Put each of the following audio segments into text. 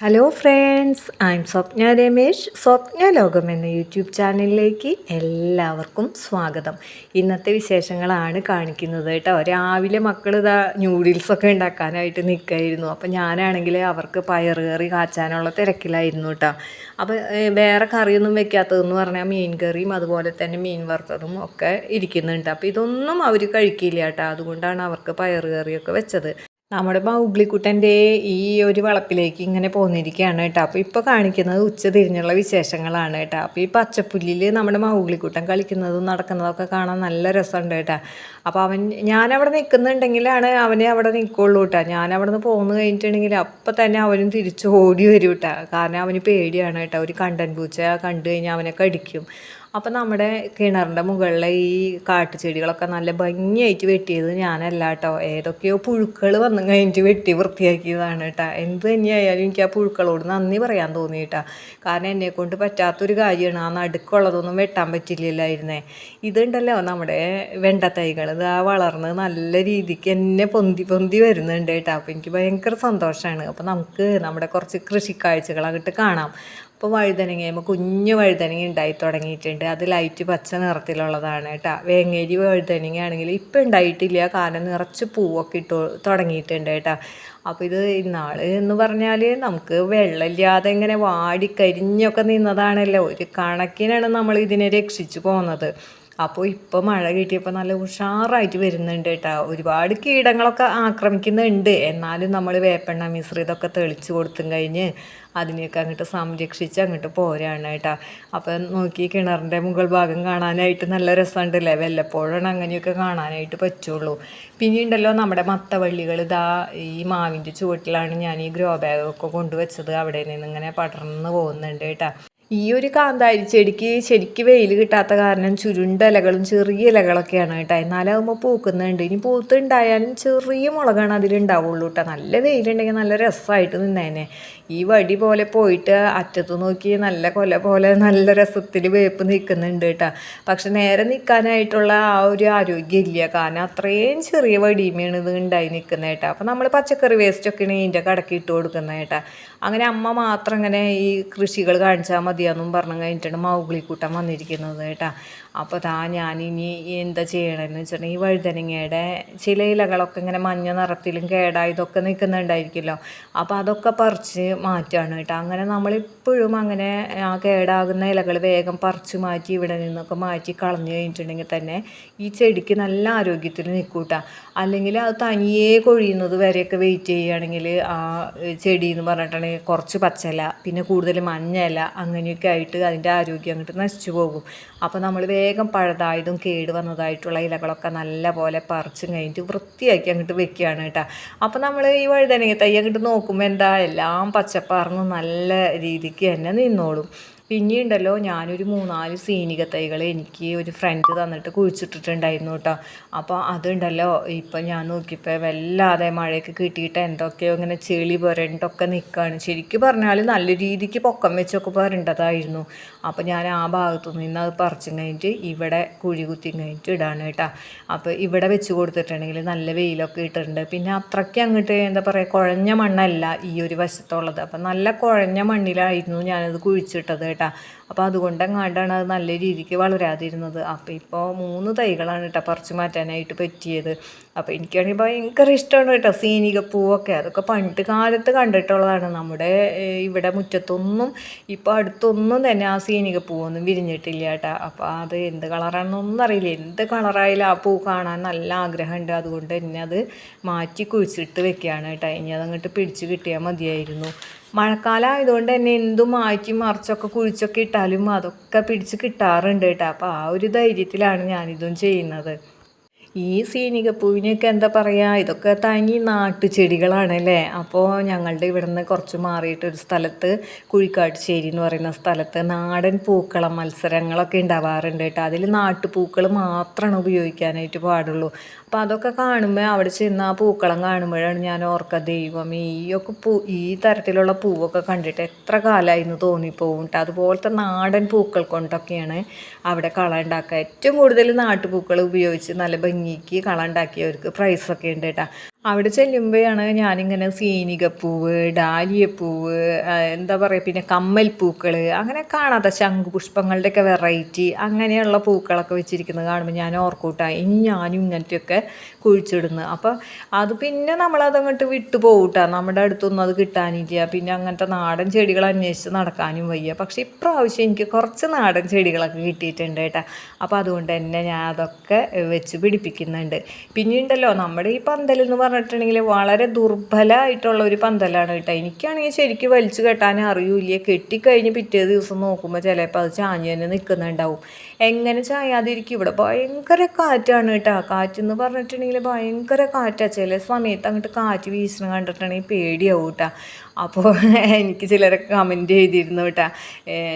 Hello friends I am Swapna Ramesh Swapna ലോകം എന്ന YouTube ചാനലിലേക്ക് എല്ലാവർക്കും സ്വാഗതം. ഇന്നത്തെ വിശേഷങ്ങളാണ് കാണിക്കുന്നത് കേട്ടോ. രാവിലെ മക്കൾ ഇതാ ന്യൂഡിൽസൊക്കെ ഉണ്ടാക്കാനായിട്ട് നിൽക്കായിരുന്നു അപ്പോൾ ഞാനാണെങ്കിൽ അവർക്ക് പയർ കറി കാച്ചാനുള്ള തിരക്കിലായിരുന്നു കേട്ടോ. അപ്പോൾ വേറെ കറിയൊന്നും വെക്കാത്തതെന്ന് പറഞ്ഞാൽ മീൻ കറിയും അതുപോലെ തന്നെ മീൻ വറുത്തതും ഒക്കെ ഇരിക്കുന്നുണ്ട്. അപ്പോൾ ഇതൊന്നും അവർ കഴിക്കില്ല കേട്ടോ. അതുകൊണ്ടാണ് അവർക്ക് പയർ കറിയൊക്കെ വെച്ചത്. നമ്മുടെ മൗഗ്ലിക്കുട്ടന്റെ ഈ ഒരു വളപ്പിലേക്ക് ഇങ്ങനെ പോന്നിരിക്കുകയാണ് കേട്ടോ. അപ്പോൾ ഇപ്പോൾ കാണിക്കുന്നത് ഉച്ച തിരിഞ്ഞുള്ള വിശേഷങ്ങളാണ് കേട്ടോ. അപ്പോൾ ഈ പച്ചപ്പുല്ലിൽ നമ്മുടെ മൗഗ്ലിക്കുട്ടൻ കളിക്കുന്നതും നടക്കുന്നതൊക്കെ കാണാൻ നല്ല രസമുണ്ട് കേട്ടോ. അപ്പോൾ അവൻ ഞാനവിടെ നിൽക്കുന്നുണ്ടെങ്കിലാണ് അവനെ അവിടെ നിൽക്കുള്ളൂ കേട്ടോ. ഞാനവിടെ നിന്ന് പോന്നു കഴിഞ്ഞിട്ടുണ്ടെങ്കിൽ അപ്പം തന്നെ അവനും തിരിച്ച് ഓടി വരും കേട്ടോ. കാരണം അവന് പേടിയാണ് കേട്ടോ. ഒരു കണ്ടൻ പൂച്ച കണ്ടു കഴിഞ്ഞാൽ അവനെ കടിക്കും. അപ്പം നമ്മുടെ കിണറിന്റെ മുകളിലെ ഈ കാട്ടുചെടികളൊക്കെ നല്ല ഭംഗിയായിട്ട് വെട്ടിയത് ഞാനല്ല കേട്ടോ ഏതൊക്കെയോ പുഴുക്കൾ വന്നു കഴിഞ്ഞിട്ട് വെട്ടി വൃത്തിയാക്കിയതാണ് കേട്ടോ എന്ത് തന്നെയായാലും എനിക്ക് ആ പുഴുക്കളോട് നന്ദി പറയാൻ തോന്നി കേട്ടോ കാരണം എന്നെക്കൊണ്ട് പറ്റാത്തൊരു കാര്യമാണ്. ആ നടുക്കുള്ളതൊന്നും വെട്ടാൻ പറ്റില്ലായിരുന്നേ ഇതുണ്ടല്ലോ നമ്മുടെ വെണ്ടത്തൈകൾ ഇത് ആ വളർന്ന് നല്ല രീതിക്ക് എന്നെ പൊന്തി പൊന്തി വരുന്നുണ്ട് കേട്ടോ അപ്പോൾ എനിക്ക് ഭയങ്കര സന്തോഷമാണ് അപ്പോൾ നമുക്ക് നമ്മുടെ കുറച്ച് കൃഷിക്കാഴ്ചകളായിട്ട് കാണാം. ഇപ്പോൾ വഴുതനങ്ങ കുഞ്ഞു വഴുതനങ്ങ ഉണ്ടായി തുടങ്ങിയിട്ടുണ്ട്. അത് ലൈറ്റ് പച്ച നിറത്തിലുള്ളതാണ് കേട്ടോ. വേങ്ങേരി വഴുതനങ്ങ ആണെങ്കിൽ ഇപ്പം ഉണ്ടായിട്ടില്ല. കാരണം നിറച്ച് പൂവൊക്കെ ഇട്ട് തുടങ്ങിയിട്ടുണ്ട് കേട്ടോ. അപ്പോൾ ഇത് ഇന്നാൾ എന്ന് പറഞ്ഞാൽ നമുക്ക് വെള്ളമില്ലാതെ ഇങ്ങനെ വാടി കരിഞ്ഞൊക്കെ നിന്നതാണല്ലോ. ഒരു കണക്കിനാണ് നമ്മൾ ഇതിനെ രക്ഷിച്ചു പോകുന്നത് അപ്പോൾ ഇപ്പോൾ മഴ കിട്ടിയപ്പോൾ നല്ല ഉഷാറായിട്ട് വരുന്നുണ്ട് കേട്ടോ. ഒരുപാട് കീടങ്ങളൊക്കെ ആക്രമിക്കുന്നുണ്ട്. എന്നാലും നമ്മൾ വേപ്പെണ്ണ മിശ്രിതമൊക്കെ തെളിച്ച് കൊടുത്തും കഴിഞ്ഞ് അതിനെയൊക്കെ അങ്ങോട്ട് സംരക്ഷിച്ച് അങ്ങോട്ട് പോരാണ് കേട്ടോ. അപ്പം നോക്കി കിണറിന്റെ മുകൾ ഭാഗം കാണാനായിട്ട് നല്ല രസമുണ്ടല്ലേ? വല്ലപ്പോഴാണ് അങ്ങനെയൊക്കെ കാണാനായിട്ട് പറ്റുള്ളൂ. പിന്നെ ഉണ്ടല്ലോ നമ്മുടെ മത്തവള്ളികൾ ഇതാ ഈ മാവിന്റെ ചുവട്ടിലാണ് ഞാൻ ഈ ഗ്രോ ബാഗൊക്കെ കൊണ്ടുവച്ചത്. അവിടെ നിന്ന് ഇങ്ങനെ പടർന്ന് പോകുന്നുണ്ട് കേട്ടോ. ഈ ഒരു കാന്താരി ചെടിക്ക് ശരിക്ക് വെയിൽ കിട്ടാത്ത കാരണം ചുരുണ്ട ഇലകളും ചെറിയ ഇലകളൊക്കെയാണ് കേട്ടോ. എന്നാലാകുമ്പോൾ പൂക്കുന്നുണ്ട്. ഇനി പൂത്തുണ്ടായാലും ചെറിയ മുളകാണ് അതിലുണ്ടാവുള്ളൂ കേട്ടോ. നല്ല വെയിലുണ്ടെങ്കിൽ നല്ല രസമായിട്ട് നിന്നേനെ. ഈ വടി പോലെ പോയിട്ട് അറ്റത്ത് നോക്കി നല്ല കൊല പോലെ നല്ല രസത്തിൽ വേപ്പ് നിൽക്കുന്നുണ്ട് കേട്ടോ. പക്ഷെ നേരെ നിൽക്കാനായിട്ടുള്ള ആ ഒരു ആരോഗ്യം ഇല്ല കാരണം അത്രയും ചെറിയ വടിയുമാണ് ഇത് ഉണ്ടായി നിൽക്കുന്നത് കേട്ടോ. അപ്പോൾ നമ്മൾ പച്ചക്കറി വേസ്റ്റൊക്കെയാണ് ഇതിന്റെ കടക്കി ഇട്ട് കൊടുക്കുന്നത് കേട്ടോ. അങ്ങനെ അമ്മ മാത്രം ഇങ്ങനെ ഈ കൃഷികൾ കാണിച്ചാൽ മതിയെന്നും പറഞ്ഞു കഴിഞ്ഞിട്ടാണ് മൗഗ്ലിക്കൂട്ടം വന്നിരിക്കുന്നത് കേട്ടോ. അപ്പോൾ താ ഞാനിനി എന്താ ചെയ്യണമെന്ന് വെച്ചിട്ടുണ്ടെങ്കിൽ ഈ വഴുതനങ്ങയുടെ ചില ഇലകളൊക്കെ ഇങ്ങനെ മഞ്ഞ നിറത്തിലും കേടായതൊക്കെ നിൽക്കുന്നുണ്ടായിരിക്കുമല്ലോ. അപ്പോൾ അതൊക്കെ പറിച്ച് മാറ്റുകയാണ് കേട്ടോ. അങ്ങനെ നമ്മളിപ്പോഴും അങ്ങനെ ആ കേടാകുന്ന ഇലകൾ വേഗം പറിച്ച് മാറ്റി ഇവിടെ നിന്നൊക്കെ മാറ്റി കളഞ്ഞു കഴിഞ്ഞിട്ടുണ്ടെങ്കിൽ തന്നെ ഈ ചെടിക്ക് നല്ല ആരോഗ്യത്തിൽ നിൽക്കൂട്ടാ അല്ലെങ്കിൽ അത് തനിയേ കൊഴിയുന്നത് വരെയൊക്കെ വെയിറ്റ് ചെയ്യുകയാണെങ്കിൽ ആ ചെടി എന്ന് പറഞ്ഞിട്ടുണ്ടെങ്കിൽ കുറച്ച് പച്ചല പിന്നെ കൂടുതൽ മഞ്ഞയില അങ്ങനെയൊക്കെ ആയിട്ട് അതിന്റെ ആരോഗ്യം അങ്ങോട്ട് നശിച്ചു പോകും. അപ്പോൾ നമ്മൾ വേഗം പഴുതായതും കേട് വന്നതായിട്ടുള്ള ഇലകളൊക്കെ നല്ല പോലെ പറിച്ചും കഴിഞ്ഞിട്ട് വൃത്തിയാക്കി അങ്ങോട്ട് വെക്കുകയാണ് കേട്ടോ. അപ്പോൾ നമ്മൾ ഈ വഴുതനങ്ങ തൈ അങ്ങോട്ട് നോക്കുമ്പോൾ എന്താ? എല്ലാം പച്ചപ്പാർന്ന് നല്ല രീതിക്ക് തന്നെ നിന്നോളും. പിന്നെയുണ്ടല്ലോ ഞാനൊരു മൂന്നാൽ സീനിക തൈകൾ എനിക്ക് ഒരു ഫ്രണ്ട് തന്നിട്ട് കുഴിച്ചിട്ടിട്ടുണ്ടായിരുന്നു കേട്ടോ. അപ്പോൾ അതുണ്ടല്ലോ ഇപ്പം ഞാൻ നോക്കിയപ്പോൾ വല്ലാതെ മഴയൊക്കെ കിട്ടിയിട്ട് എന്തൊക്കെയോ ഇങ്ങനെ ചെളി പുരണ്ടൊക്കെ നിൽക്കുകയാണ് ശരിക്കും പറഞ്ഞാൽ നല്ല രീതിക്ക് പൊക്കം വെച്ചൊക്കെ പുരണ്ടതായിരുന്നു അപ്പോൾ ഞാൻ ആ ഭാഗത്തു നിന്ന് അത് പറിച്ചു കഴിഞ്ഞിട്ട് ഇവിടെ കുഴി കുത്തി കഴിഞ്ഞിട്ട് ഇടാണ് കേട്ടോ. അപ്പോൾ ഇവിടെ വെച്ച് കൊടുത്തിട്ടുണ്ടെങ്കിൽ നല്ല വെയിലൊക്കെ ഇട്ടിട്ടുണ്ട്. പിന്നെ അത്രയ്ക്ക് അങ്ങോട്ട് എന്താ പറയുക കുഴഞ്ഞ മണ്ണല്ല ഈ ഒരു വശത്തുള്ളത്. അപ്പം നല്ല കുഴഞ്ഞ മണ്ണിലായിരുന്നു ഞാനത് കുഴിച്ചിട്ടത് കേട്ടോ. അപ്പോൾ അതുകൊണ്ടെങ്ങാണ്ടാണ് അത് നല്ല രീതിക്ക് വളരാതിരുന്നത്. അപ്പോൾ ഇപ്പോൾ മൂന്ന് തൈകളാണ് കേട്ടോ പറിച്ച് മാറ്റാനായിട്ട് പറ്റിയത്. അപ്പോൾ എനിക്കാണെങ്കിൽ ഭയങ്കര ഇഷ്ടമാണ് കേട്ടോ സീനിക പൂവൊക്കെ. അതൊക്കെ പണ്ട് കാലത്ത് കണ്ടിട്ടുള്ളതാണ്. നമ്മുടെ ഇവിടെ മുറ്റത്തൊന്നും ഇപ്പോൾ അടുത്തൊന്നും തന്നെ ആ സീനിക പൂവൊന്നും വിരിഞ്ഞിട്ടില്ല കേട്ടോ അപ്പോൾ അത് എന്ത് കളറാണെന്നൊന്നും അറിയില്ല. എന്ത് കളറായാലും ആ പൂ കാണാൻ നല്ല ആഗ്രഹമുണ്ട് അതുകൊണ്ട് തന്നെ അത് മാറ്റി കുഴിച്ചിട്ട് വെക്കുകയാണ് കേട്ടോ ഇനി അതങ്ങോട്ട് പിടിച്ച് കിട്ടിയാൽ മതിയായിരുന്നു. മഴക്കാലം ആയതുകൊണ്ട് തന്നെ എന്തും മാറ്റി മറിച്ചൊക്കെ കുഴിച്ചൊക്കെ ഇട്ടാലും അതൊക്കെ പിടിച്ച് കിട്ടാറുണ്ട് കേട്ടോ. അപ്പോൾ ആ ഒരു ധൈര്യത്തിലാണ് ഞാനിതും ചെയ്യുന്നത്. ഈ സീനികപ്പൂവിനെയൊക്കെ എന്താ പറയുക ഇതൊക്കെ തനി നാട്ടു ചെടികളാണല്ലേ അപ്പോൾ ഞങ്ങളുടെ ഇവിടെ നിന്ന് കുറച്ച് മാറിയിട്ട് ഒരു സ്ഥലത്ത് കുഴിക്കാട്ടുശ്ശേരി എന്ന് പറയുന്ന സ്ഥലത്ത് നാടൻ പൂക്കള മത്സരങ്ങളൊക്കെ ഉണ്ടാവാറുണ്ട് കേട്ടോ. അതിൽ നാട്ടുപൂക്കൾ മാത്രമാണ് ഉപയോഗിക്കാനായിട്ട് പാടുള്ളൂ. അപ്പോൾ അതൊക്കെ കാണുമ്പോൾ അവിടെ ചെന്ന് ആ പൂക്കളം കാണുമ്പോഴാണ് ഞാൻ ഓർക്കുക ദൈവം ഈയൊക്കെ പൂ ഈ തരത്തിലുള്ള പൂവൊക്കെ കണ്ടിട്ട് എത്ര കാലമായി എന്ന് തോന്നിപ്പോവും കേട്ടോ അതുപോലത്തെ നാടൻ പൂക്കൾ കൊണ്ടൊക്കെയാണ് അവിടെ കള ഉണ്ടാക്കുക. ഏറ്റവും കൂടുതൽ നാട്ടുപൂക്കൾ ഉപയോഗിച്ച് നല്ല ഭംഗിക്ക് കള ഉണ്ടാക്കിയവർക്ക് പ്രൈസൊക്കെ ഉണ്ട് കേട്ടോ അവിടെ ചെല്ലുമ്പോഴാണ് ഞാനിങ്ങനെ സീനികപ്പൂവ് ഡാലിയപ്പൂവ് എന്താ പറയുക പിന്നെ കമ്മൽ പൂക്കൾ അങ്ങനെ കാണാത്ത ശംഖുപുഷ്പങ്ങളുടെയൊക്കെ വെറൈറ്റി അങ്ങനെയുള്ള പൂക്കളൊക്കെ വെച്ചിരിക്കുന്നത് കാണുമ്പോൾ ഞാൻ ഓർക്കൂട്ടാ ഇനി ഞാനും ഇങ്ങനത്തെയൊക്കെ കുഴിച്ചിടുന്നു. അപ്പോൾ അത് പിന്നെ നമ്മളതങ്ങോട്ട് വിട്ടു പോകൂട്ടാ നമ്മുടെ അടുത്തൊന്നും അത് കിട്ടാനില്ല. പിന്നെ അങ്ങനത്തെ നാടൻ ചെടികൾ അന്വേഷിച്ച് നടക്കാനും വയ്യ. പക്ഷേ ഇപ്രാവശ്യം എനിക്ക് കുറച്ച് നാടൻ ചെടികളൊക്കെ കിട്ടിയിട്ടുണ്ട് കേട്ടോ. അപ്പോൾ അതുകൊണ്ട് തന്നെ ഞാൻ അതൊക്കെ വെച്ച് പിടിപ്പിക്കുന്നുണ്ട്. പിന്നെ ഉണ്ടല്ലോ നമ്മുടെ ഈ പന്തൽ എന്ന് പറഞ്ഞിട്ടുണ്ടെങ്കിൽ വളരെ ദുർബലമായിട്ടുള്ള ഒരു പന്തലാണ് കേട്ടോ. എനിക്കാണെങ്കിൽ ശരിക്കും വലിച്ചു കെട്ടാൻ അറിയില്ല. കെട്ടിക്കഴിഞ്ഞ് പിറ്റേ ദിവസം നോക്കുമ്പോൾ ചിലപ്പോൾ അത് ചാഞ്ഞ് തന്നെ നിൽക്കുന്നുണ്ടാവും. എങ്ങനെ ചായാതിരിക്കും? ഇവിടെ ഭയങ്കര കാറ്റാണ് കേട്ടോ. കാറ്റെന്ന് പറഞ്ഞിട്ടുണ്ടെങ്കിൽ ഭയങ്കര കാറ്റാണ് ചില സമയത്ത് അങ്ങോട്ട് കാറ്റ് വീശുന്ന കണ്ടിട്ടുണ്ടെങ്കിൽ പേടിയാവും കേട്ടോ. അപ്പോൾ എനിക്ക് ചിലരൊക്കെ കമന്റ് ചെയ്തിരുന്നു കേട്ടോ.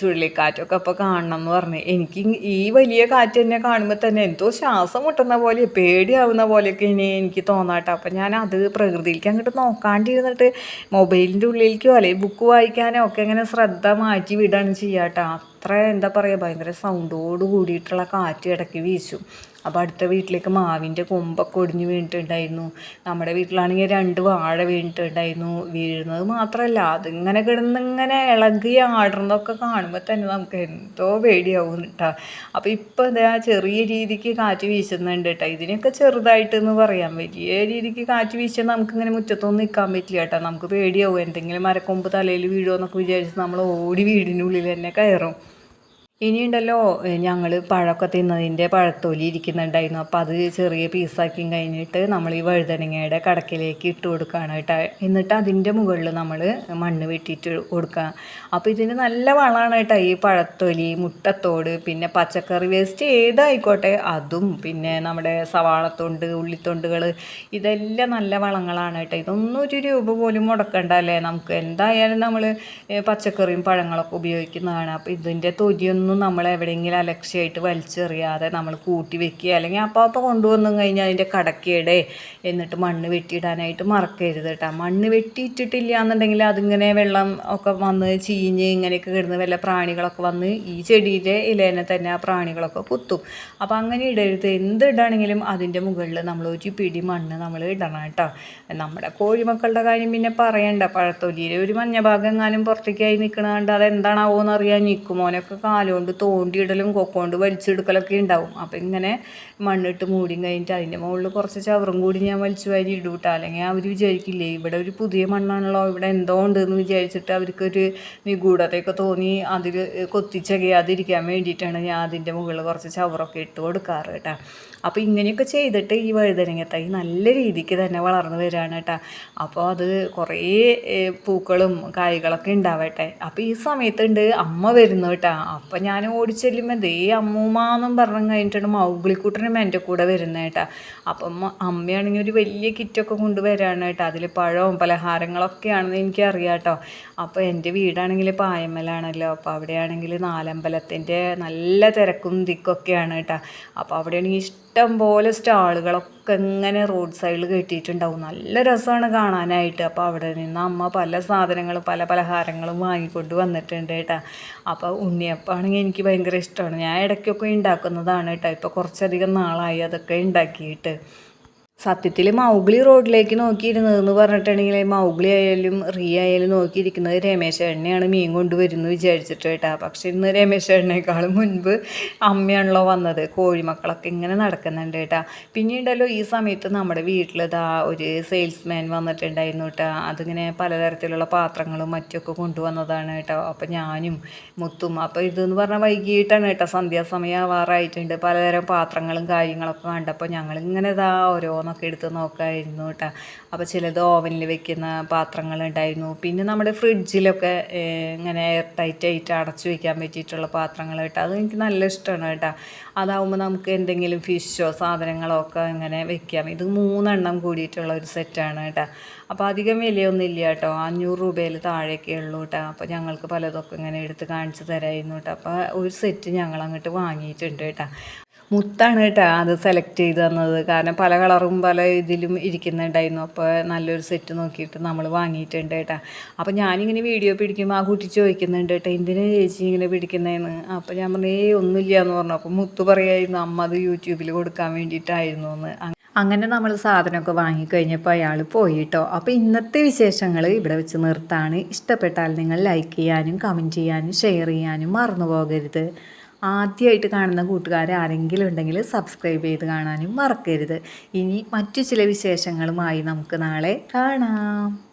ചുഴലിക്കാറ്റൊക്കെ അപ്പോൾ കാണണം എന്ന് പറഞ്ഞു. എനിക്ക് ഈ വലിയ കാറ്റ് തന്നെ കാണുമ്പോൾ തന്നെ എന്തോ ശ്വാസം മുട്ടുന്ന പോലെ പേടിയാവുന്ന പോലെയൊക്കെ ഇനി എനിക്ക് തോന്നാട്ടോ. അപ്പോൾ ഞാൻ അത് പ്രകൃതിയിലേക്ക് അങ്ങോട്ട് നോക്കാണ്ടിരുന്നിട്ട് മൊബൈലിന്റെ ഉള്ളിലേക്കോ അല്ലെങ്കിൽ ബുക്ക് വായിക്കാനോ ഒക്കെ ഇങ്ങനെ ശ്രദ്ധ മാറ്റി വിടുകയാണ് ചെയ്യാട്ടോ അത്ര എന്താ പറയുക ഭയങ്കര സൗണ്ടോട് കൂടിയിട്ടുള്ള കാറ്റ് ഇടയ്ക്ക് വീശും. അപ്പോൾ അടുത്ത വീട്ടിലേക്ക് മാവിന്റെ കൊമ്പൊക്കെ ഒടിഞ്ഞ് വീണിട്ടുണ്ടായിരുന്നു. നമ്മുടെ വീട്ടിലാണെങ്കിൽ രണ്ട് വാഴ വീണിട്ടുണ്ടായിരുന്നു. വീഴുന്നത് മാത്രമല്ല അതിങ്ങനെ കിടന്നിങ്ങനെ ഇളകി ആടുന്നതൊക്കെ കാണുമ്പോൾ തന്നെ നമുക്ക് എന്തോ പേടിയാവും കേട്ടോ അപ്പോൾ ഇപ്പോൾ എന്താ ചെറിയ രീതിക്ക് കാറ്റ് വീശുന്നുണ്ട് കേട്ടോ ഇതിനൊക്കെ ചെറുതായിട്ടെന്ന് പറയാം. വലിയ രീതിക്ക് കാറ്റ് വീശാൻ നമുക്കിങ്ങനെ മുറ്റത്തൊന്നും നിൽക്കാൻ പറ്റില്ല കേട്ടോ നമുക്ക് പേടിയാവും. എന്തെങ്കിലും മരക്കൊമ്പ് തലയിൽ വീഴുമോ എന്നൊക്കെ വിചാരിച്ച് നമ്മൾ ഓടി വീടിനുള്ളിൽ തന്നെ കയറും. ഇനിയുണ്ടല്ലോ ഞങ്ങൾ പഴമൊക്കെ തിന്നതിന്റെ പഴത്തൊലി ഇരിക്കുന്നുണ്ടായിരുന്നു. അപ്പോൾ അത് ചെറിയ പീസാക്കി കഴിഞ്ഞിട്ട് നമ്മൾ ഈ വഴുതനങ്ങയുടെ കടക്കിലേക്ക് ഇട്ട് കൊടുക്കുകയാണ് കേട്ടോ. എന്നിട്ട് അതിന്റെ മുകളിൽ നമ്മൾ മണ്ണ് വെട്ടിയിട്ട് കൊടുക്കുക അപ്പോൾ ഇതിന് നല്ല വളമാണ് കേട്ടോ ഈ പഴത്തൊലി മുട്ടത്തോട് പിന്നെ പച്ചക്കറി വേസ്റ്റ് ഏതായിക്കോട്ടെ അതും പിന്നെ നമ്മുടെ സവാളത്തൊണ്ട് ഉള്ളിത്തൊണ്ടുകൾ ഇതെല്ലാം നല്ല വളങ്ങളാണ് കേട്ടോ. ഇതൊന്നും ഒരു രൂപ പോലും മുടക്കണ്ട അല്ലേ? നമുക്ക് എന്തായാലും നമ്മൾ പച്ചക്കറിയും പഴങ്ങളൊക്കെ ഉപയോഗിക്കുന്നതാണ്. അപ്പോൾ ഇതിന്റെ തൊലിയൊന്നും നമ്മൾ എവിടെയെങ്കിലും അലക്ഷ്യമായിട്ട് വലിച്ചെറിയാതെ നമ്മൾ കൂട്ടി വെക്കുക. അല്ലെങ്കിൽ അപ്പോൾ അപ്പോൾ കൊണ്ടുവന്നു കഴിഞ്ഞാൽ അതിന്റെ കടക്കേടെ എന്നിട്ട് മണ്ണ് വെട്ടിയിടാനായിട്ട് മറക്കരുത് കേട്ടോ. മണ്ണ് വെട്ടിയിട്ടിട്ടില്ല എന്നുണ്ടെങ്കിൽ അതിങ്ങനെ വെള്ളം ഒക്കെ വന്ന് ചീഞ്ഞ് ഇങ്ങനെയൊക്കെ കിടന്ന് വല്ല പ്രാണികളൊക്കെ വന്ന് ഈ ചെടിയിലെ ഇലേനെ തന്നെ ആ പ്രാണികളൊക്കെ കുത്തും. അപ്പോൾ അങ്ങനെ ഇടരുത്. എന്ത് ഇടാണെങ്കിലും അതിന്റെ മുകളിൽ നമ്മൾ ഒരു പിടി മണ്ണ് നമ്മൾ ഇടണം കേട്ടോ. നമ്മുടെ കോഴിമക്കളുടെ കാര്യം പിന്നെ പറയണ്ട. പഴത്തൊലിയിൽ ഒരു മഞ്ഞ ഭാഗം എങ്ങാനും പുറത്തേക്കായി നിൽക്കണ അത് എന്താണാവോ എന്നറിയാൻ നിൽക്കുമോനൊക്കെ കാലുകൊണ്ട് തോണ്ടിയിടലും കൊക്കൊണ്ട് വലിച്ചെടുക്കലൊക്കെ ഉണ്ടാവും. അപ്പം ഇങ്ങനെ മണ്ണിട്ട് മൂടിയും കഴിഞ്ഞിട്ട് അതിന്റെ മുകളിൽ കുറച്ച് ചവറും കൂടി ഞാൻ വലിച്ചു വാരി ഇടും അല്ലെങ്കിൽ അവർ വിചാരിക്കില്ലേ ഇവിടെ ഒരു പുതിയ മണ്ണാണല്ലോ ഇവിടെ എന്തോ ഉണ്ടെന്ന് വിചാരിച്ചിട്ട് അവർക്കൊരു നിഗൂഢതയൊക്കെ തോന്നി അതിൽ കൊത്തിച്ചകയാതിരിക്കാൻ വേണ്ടിയിട്ടാണ് ഞാൻ അതിന്റെ മുകളിൽ കുറച്ച് ചവറൊക്കെ ഇട്ട് കൊടുക്കാറ് കേട്ടോ അപ്പോൾ ഇങ്ങനെയൊക്കെ ചെയ്തിട്ട് ഈ വഴുതനങ്ങ നല്ല രീതിക്ക് തന്നെ വളർന്നു വരികയാണ് കേട്ടോ അപ്പോൾ അത് കുറേ പൂക്കളും കായ്കളൊക്കെ ഉണ്ടാവട്ടെ. അപ്പോൾ ഈ സമയത്തുണ്ട് അമ്മ വരുന്നു കേട്ടോ അപ്പം ഞാൻ ഓടിച്ചെല്ലുമ്പോൾ ദേ അമ്മൂമാന്നും പറഞ്ഞു കഴിഞ്ഞിട്ടാണ് മൗഗ്ലിക്കുട്ടനും എന്റെ കൂടെ വരുന്നത് കേട്ടാ. അപ്പം അമ്മയാണെങ്കിൽ ഒരു വലിയ കിറ്റൊക്കെ കൊണ്ടുവരാണ് കേട്ടോ. അതിൽ പഴവും പലഹാരങ്ങളൊക്കെയാണെന്ന് എനിക്കറിയാം കേട്ടോ. അപ്പോൾ എന്റെ വീടാണെങ്കിൽ പായമ്മലാണല്ലോ. അപ്പോൾ അവിടെയാണെങ്കിൽ നാലമ്പലത്തിന്റെ നല്ല തിരക്കും തിക്കൊക്കെയാണ് കേട്ടോ. അപ്പോൾ അവിടെയാണെങ്കിൽ ഇഷ്ടം പോലെ സ്റ്റാളുകളൊക്കെ ഇങ്ങനെ റോഡ് സൈഡിൽ കെട്ടിയിട്ടുണ്ടാവും. നല്ല രസമാണ് കാണാനായിട്ട്. അപ്പോൾ അവിടെ നിന്ന് അമ്മ പല സാധനങ്ങളും പല പലഹാരങ്ങളും വാങ്ങിക്കൊണ്ട് വന്നിട്ടുണ്ട് കേട്ടോ. അപ്പോൾ ഉണ്ണിയപ്പാണെങ്കിൽ എനിക്ക് ഭയങ്കര ഇഷ്ടമാണ്. ഞാൻ ഇടയ്ക്കൊക്കെ ഉണ്ടാക്കുന്നതാണ് കേട്ടോ. ഇപ്പോൾ കുറച്ചധികം നാളായി അതൊക്കെ ഉണ്ടാക്കിയിട്ട്. സത്യത്തിൽ മൗഗ്ലി റോഡിലേക്ക് നോക്കിയിരുന്നതെന്ന് പറഞ്ഞിട്ടുണ്ടെങ്കിൽ മൗഗ്ലി ആയാലും റീ ആയാലും നോക്കിയിരിക്കുന്നത് രമേശ് എണ്ണയാണ് മീൻ കൊണ്ടുവരുന്നു വിചാരിച്ചിട്ട് കേട്ടാ. പക്ഷെ ഇന്ന് രമേശ് എണ്ണയേക്കാളും മുൻപ് അമ്മയാണല്ലോ വന്നത്. കോഴിമക്കളൊക്കെ ഇങ്ങനെ നടക്കുന്നുണ്ട് കേട്ടാ. പിന്നീടല്ലോ ഈ സമയത്ത് നമ്മുടെ വീട്ടിൽ ഇതാ ഒരു സെയിൽസ്മാൻ വന്നിട്ടുണ്ടായിരുന്നു കേട്ടാ. അതിങ്ങനെ പലതരത്തിലുള്ള പാത്രങ്ങളും മറ്റൊക്കെ കൊണ്ടുവന്നതാണ് കേട്ടോ. അപ്പം ഞാനും മുത്തും. അപ്പോൾ ഇതെന്ന് പറഞ്ഞാൽ വൈകിട്ടാണ് കേട്ടോ. സന്ധ്യാസമയം ആവാറായിട്ടുണ്ട് പലതരം പാത്രങ്ങളും കാര്യങ്ങളൊക്കെ കണ്ടപ്പോൾ ഞങ്ങളിങ്ങനെ ഇതാ ഓരോന്നൊക്കെ എടുത്ത് നോക്കായിരുന്നു കേട്ടോ അപ്പോൾ ചിലത് ഓവനിൽ വെക്കുന്ന പാത്രങ്ങളുണ്ടായിരുന്നു. പിന്നെ നമ്മുടെ ഫ്രിഡ്ജിലൊക്കെ ഇങ്ങനെ എയർ ടൈറ്റ് ആയിട്ട് അടച്ചു വെക്കാൻ പറ്റിയിട്ടുള്ള പാത്രങ്ങൾ കേട്ടോ അത് എനിക്ക് നല്ല ഇഷ്ടമാണ് കേട്ടോ അതാവുമ്പോൾ നമുക്ക് എന്തെങ്കിലും ഫിഷോ സാധനങ്ങളോ ഒക്കെ ഇങ്ങനെ വെക്കാം. ഇത് മൂന്നെണ്ണം കൂടിയിട്ടുള്ള ഒരു സെറ്റാണ് കേട്ടോ അപ്പോൾ അധികം വിലയൊന്നും ഇല്ല കേട്ടോ അഞ്ഞൂറ് രൂപയിൽ താഴേക്കേ ഉള്ളൂ കേട്ടോ അപ്പോൾ ഞങ്ങൾക്ക് പലതൊക്കെ ഇങ്ങനെ എടുത്ത് കാണിച്ച് തരായിരുന്നു കേട്ടോ അപ്പോൾ ഒരു സെറ്റ് ഞങ്ങൾ അങ്ങോട്ട് വാങ്ങിയിട്ടുണ്ട് കേട്ടോ മുത്താണ് കേട്ടോ അത് സെലക്ട് ചെയ്ത് തന്നത്. കാരണം പല കളറും പല ഇതിലും ഇരിക്കുന്നുണ്ടായിരുന്നു. അപ്പോൾ നല്ലൊരു സെറ്റ് നോക്കിയിട്ട് നമ്മൾ വാങ്ങിയിട്ടുണ്ട് കേട്ടോ. അപ്പോൾ ഞാനിങ്ങനെ വീഡിയോ പിടിക്കുമ്പോൾ ആ കുട്ടി ചോദിക്കുന്നുണ്ട് കേട്ടോ എന്തിനാ ചേച്ചി ഇങ്ങനെ പിടിക്കുന്നതെന്ന് അപ്പോൾ ഞാൻ പറഞ്ഞു ഏ ഒന്നുമില്ല എന്ന് പറഞ്ഞു. അപ്പോൾ മുത്ത് പറയായിരുന്നു അമ്മ അത് യൂട്യൂബിൽ കൊടുക്കാൻ വേണ്ടിയിട്ടായിരുന്നു എന്ന് അങ്ങനെ നമ്മൾ സാധനമൊക്കെ വാങ്ങിക്കഴിഞ്ഞപ്പോൾ അയാൾ പോയി കേട്ടോ. അപ്പോൾ ഇന്നത്തെ വിശേഷങ്ങൾ ഇവിടെ വെച്ച് നിർത്താണ്. ഇഷ്ടപ്പെട്ടാൽ നിങ്ങൾ ലൈക്ക് ചെയ്യാനും കമന്റ് ചെയ്യാനും ഷെയർ ചെയ്യാനും മറന്നു പോകരുത്. ആദ്യമായിട്ട് കാണുന്ന കൂട്ടുകാർ ആരെങ്കിലും ഉണ്ടെങ്കിൽ സബ്സ്ക്രൈബ് ചെയ്ത് കാണാനും മറക്കരുത്. ഇനി മറ്റു ചില വിശേഷങ്ങളുമായി നമുക്ക് നാളെ കാണാം.